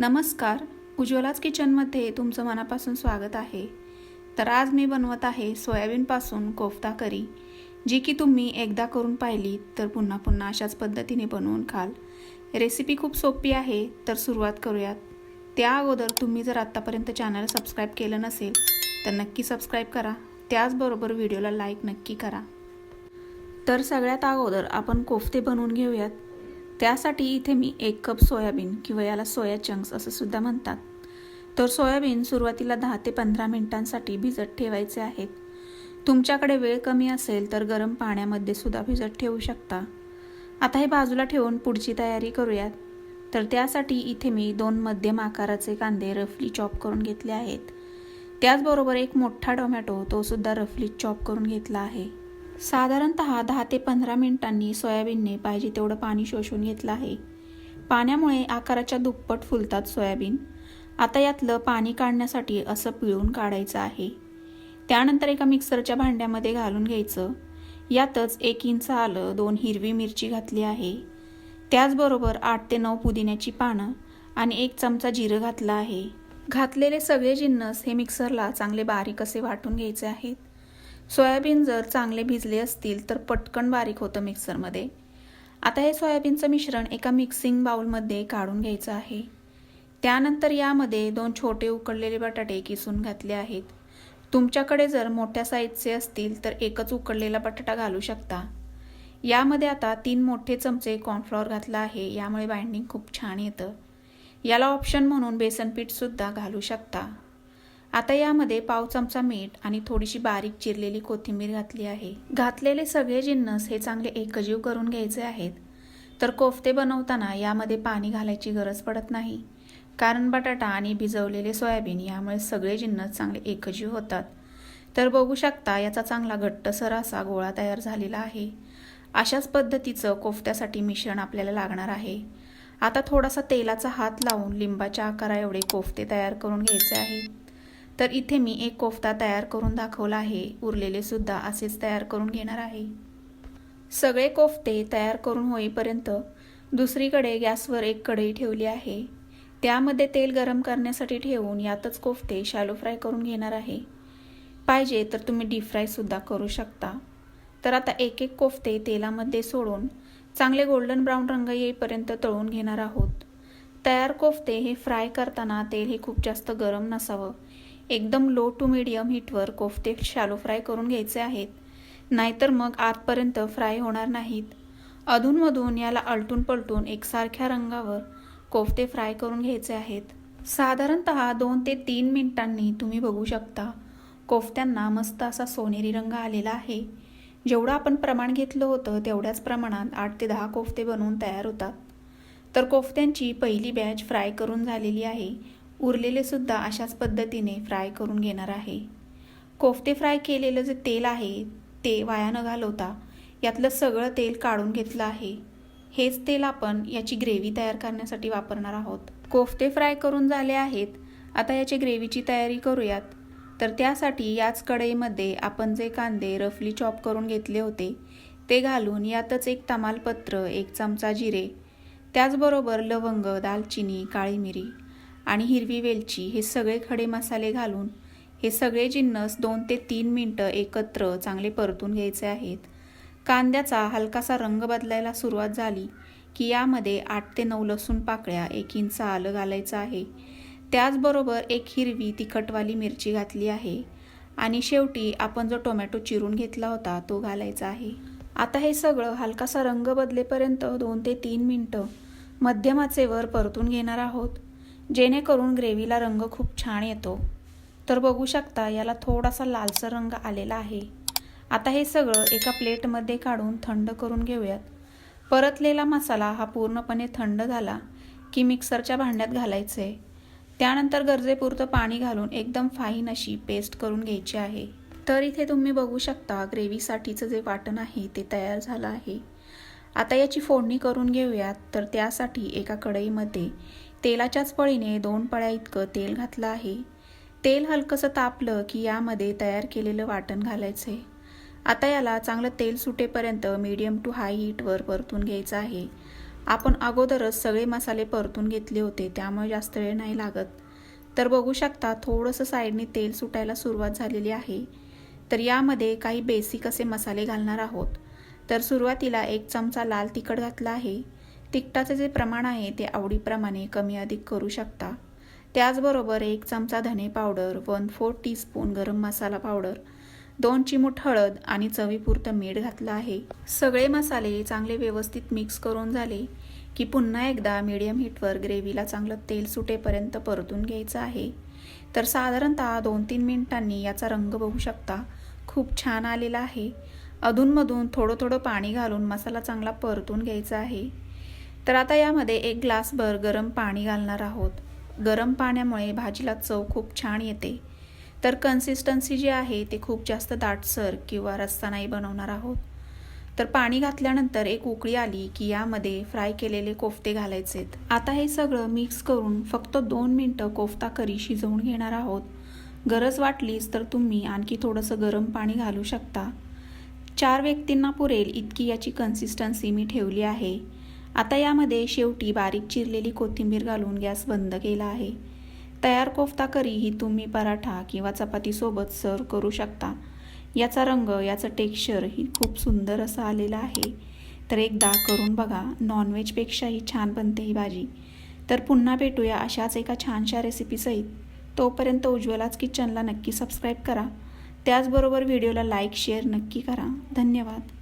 नमस्कार. उज्ज्वलाच किचनमध्ये तुमचं मनापासून स्वागत आहे. तर आज मी बनवत आहे सोयाबीनपासून कोफ्ता करी जी की तुम्ही एकदा करून पाहिली तर पुन्हा पुन्हा अशाच पद्धतीने बनवून खाल. रेसिपी खूप सोपी आहे तर सुरुवात करूयात. त्या अगोदर तुम्ही जर आत्तापर्यंत चॅनल सबस्क्राईब केलं नसेल तर नक्की सबस्क्राईब करा. त्याचबरोबर व्हिडिओला लाईक नक्की करा. तर सगळ्यात अगोदर आपण कोफ्ते बनवून घेऊयात. त्यासाठी इथे मी एक कप सोयाबीन किंवा याला सोया चंक्स असं सुद्धा म्हणतात. तर सोयाबीन सुरुवातीला दहा ते पंधरा मिनिटांसाठी भिजत ठेवायचे आहेत तुमच्याकडे वेळ कमी असेल तर गरम पाण्यामध्ये सुद्धा भिजत ठेवू शकता. आता हे बाजूला ठेवून पुढची तयारी करूयात. तर त्यासाठी इथे मी दोन मध्यम आकाराचे कांदे रफली चॉप करून घेतले आहेत. त्याचबरोबर एक मोठा टोमॅटो तो सुद्धा रफली चॉप करून घेतला आहे. साधारणत दहा ते पंधरा मिनिटांनी सोयाबीनने पाहिजे तेवढं पाणी शोषून घेतलं आहे. पाण्यामुळे आकाराच्या दुप्पट फुलतात सोयाबीन. आता यातलं पाणी काढण्यासाठी असं पिळून काढायचं आहे. त्यानंतर एका मिक्सरच्या भांड्यामध्ये घालून घ्यायचं. यातच एक इंच आलं दोन हिरवी मिरची घातली आहे. त्याचबरोबर आठ ते नऊ पुदिन्याची पानं आणि एक चमचा जिरं घातलं आहे. घातलेले सगळे जिन्नस हे मिक्सरला चांगले बारीक असे वाटून घ्यायचे आहेत. सोयाबीन जर चांगले भिजले असतील तर पटकन बारीक होतं मिक्सरमध्ये. आता हे सोयाबीनचं मिश्रण एका मिक्सिंग बाउलमध्ये काढून घ्यायचं आहे. त्यानंतर यामध्ये दोन छोटे उकडलेले बटाटे किसून घातले आहेत. तुमच्याकडे जर मोठ्या साईजचे असतील तर एकच उकडलेला बटाटा घालू शकता. यामध्ये आता तीन मोठे चमचे कॉर्नफ्लॉवर घातला आहे यामुळे बाइंडिंग खूप छान येतं. याला ऑप्शन म्हणून बेसन पीठसुद्धा घालू शकता. आता यामध्ये पाव चमचा मीठ आणि थोडीशी बारीक चिरलेली कोथिंबीर घातली आहे. घातलेले सगळे जिन्नस हे चांगले एकजीव करून घ्यायचे आहेत. तर कोफ्ते बनवताना यामध्ये पाणी घालायची गरज पडत नाही. कारण बटाटा आणि भिजवलेले सोयाबीन यामुळे सगळे जिन्नस चांगले एकजीव होतात. तर बघू शकता याचा चांगला घट्टसर असा गोळा तयार झालेला आहे. अशाच पद्धतीचं कोफ्त्यासाठी मिश्रण आपल्याला लागणार आहे. आता थोडासा तेलाचा हात लावून लिंबाच्या आकारा एवढे कोफ्ते तयार करून घ्यायचे आहेत. तर इथे मी एक कोफ्ता तयार करून दाखवला आहे. उरलेले सुद्धा असेच तयार करून घेणार आहे. सगळे कोफ्ते तयार करून होईपर्यंत दुसरीकडे गॅसवर एक कढई ठेवली आहे. त्यामध्ये तेल गरम करण्यासाठी ठेवून यातच कोफ्ते शॅलो फ्राय करून घेणार आहे. पाहिजे तर तुम्ही डीप फ्रायसुद्धा करू शकता. तर आता एक एक कोफ्ते तेलामध्ये सोडून चांगले गोल्डन ब्राऊन रंग येईपर्यंत तळून घेणार आहोत. तयार कोफ्ते हे फ्राय करताना तेल हे खूप जास्त गरम नसावं. एकदम लो टू मिडियम हीटवर कोफ्ते शॅलो फ्राय करून घ्यायचे आहेत. नाहीतर मग आतपर्यंत फ्राय होणार नाहीत. अधूनमधून याला अलटून पलटून एकसारख्या रंगावर कोफ्ते फ्राय करून घ्यायचे आहेत. साधारणत दोन ते तीन मिनिटांनी तुम्ही बघू शकता. कोफ्त्यांना मस्त असा सोनेरी रंग आलेला आहे. जेवढं आपण प्रमाण घेतलं होतं तेवढ्याच प्रमाणात आठ ते दहा कोफ्ते बनवून तयार होतात. तर कोफ्त्यांची पहिली बॅच फ्राय करून झालेली आहे. उरलेले सुद्धा अशाच पद्धतीने फ्राय करून घेणार आहे. कोफ्ते फ्राय केलेलं जे तेल आहे ते वाया न घालवता यातलं सगळं तेल काढून घेतलं आहे. हेच तेल आपण याची ग्रेव्ही तयार करण्यासाठी वापरणार आहोत. कोफ्ते फ्राय करून झाले आहेत. आता याची ग्रेव्हीची तयारी करूयात. तर त्यासाठी याच कढईमध्ये आपण जे कांदे रफली चॉप करून घेतले होते ते घालून यातच एक तमालपत्र एक चमचा जिरे त्याचबरोबर लवंग दालचिनी काळी मिरी आणि हिरवी वेलची हे सगळे खडे मसाले घालून हे सगळे जिन्नस दोन ते तीन मिनटं एकत्र चांगले परतून घ्यायचे आहेत. कांद्याचा हलकासा रंग बदलायला सुरुवात झाली की यामध्ये आठ ते नऊ लसूण पाकळ्या एक इंच आलं घालायचं आहे. त्याचबरोबर एक हिरवी तिखटवाली मिरची घातली आहे आणि शेवटी आपण जो टोमॅटो चिरून घेतला होता तो घालायचा आहे. आता हे सगळं हलकासा रंग बदलेपर्यंत दोन ते तीन मिनटं मध्यम आचेवर परतून घेणार आहोत. जेणेकरून ग्रेव्हीला रंग खूप छान येतो. तर बघू शकता याला थोडासा लालसर रंग आलेला आहे. आता हे सगळं एका प्लेटमध्ये काढून थंड करून घेऊयात. परतलेला मसाला हा पूर्णपणे थंड झाला की मिक्सरच्या भांड्यात घालायचे. त्यानंतर गरजेपुरतं पाणी घालून एकदम फाईन अशी पेस्ट करून घ्यायची आहे. तर इथे तुम्ही बघू शकता ग्रेव्हीसाठीचं जे वाटण आहे ते तयार झालं आहे. आता याची फोडणी करून घेऊयात. तर त्यासाठी एका कढईमध्ये तेलाच्याच पळीने दोन पळ्या इतकं तेल घातलं आहे. तेल हलकंसं तापलं की यामध्ये तयार केलेलं वाटण घालायचं आहे आता याला चांगलं तेल सुटेपर्यंत मीडियम टू हाय हीटवर परतून घ्यायचं आहे. आपण अगोदरच सगळे मसाले परतून घेतले होते त्यामुळे जास्त वेळ नाही लागत. तर बघू शकता थोडंसं साईडने तेल सुटायला सुरुवात झालेली आहे. तर यामध्ये काही बेसिक असे मसाले घालणार आहोत. तर सुरुवातीला एक चमचा लाल तिखट घातला आहे. तिखटाचे जे प्रमाण आहे ते आवडीप्रमाणे कमी अधिक करू शकता. त्याचबरोबर एक चमचा धने पावडर वन फोर टीस्पून गरम मसाला पावडर दोन चिमूट हळद आणि चवीपुरतं मीठ घातलं आहे. सगळे मसाले चांगले व्यवस्थित मिक्स करून झाले की पुन्हा एकदा मीडियम हीटवर ग्रेव्हीला चांगलं तेल सुटेपर्यंत परतून घ्यायचं आहे. तर साधारणतः दोन तीन मिनिटांनी याचा रंग बघू शकता. खूप छान आलेला आहे. अधूनमधून थोडं थोडं पाणी घालून मसाला चांगला परतून घ्यायचा आहे. तर आता यामध्ये एक ग्लासभर गरम पाणी घालणार आहोत. गरम पाण्यामुळे भाजीला चव खूप छान येते. तर कन्सिस्टन्सी जी आहे ते खूप जास्त दाटसर किंवा रस्सा नाही बनवणार आहोत. तर पाणी घातल्यानंतर एक उकळी आली की यामध्ये फ्राय केलेले कोफ्ते घालायचेत. आता हे सगळं मिक्स करून फक्त दोन मिनटं कोफ्ता करी शिजवून घेणार आहोत. गरज वाटलीच तर तुम्ही आणखी थोडंसं गरम पाणी घालू शकता. चार व्यक्तींना पुरेल इतकी याची कन्सिस्टन्सी मी ठेवली आहे. आता यामध्ये शेवटी बारीक चिरलेली कोथिंबीर घालून गॅस बंद केला आहे. तयार कोफ्ता करी ही तुम्ही पराठा किंवा चपातीसोबत सर्व करू शकता. याचा रंग याचं टेक्स्चर ही खूप सुंदर असं आलेलं आहे. तर एकदा करून बघा नॉनव्हेजपेक्षाही छान बनते ही भाजी. तर पुन्हा भेटूया अशाच एका छानशा रेसिपीसहित तोपर्यंत उज्ज्वलाच किचनला नक्की सबस्क्राईब करा. त्याचबरोबर व्हिडिओला लाईक शेअर नक्की करा. धन्यवाद.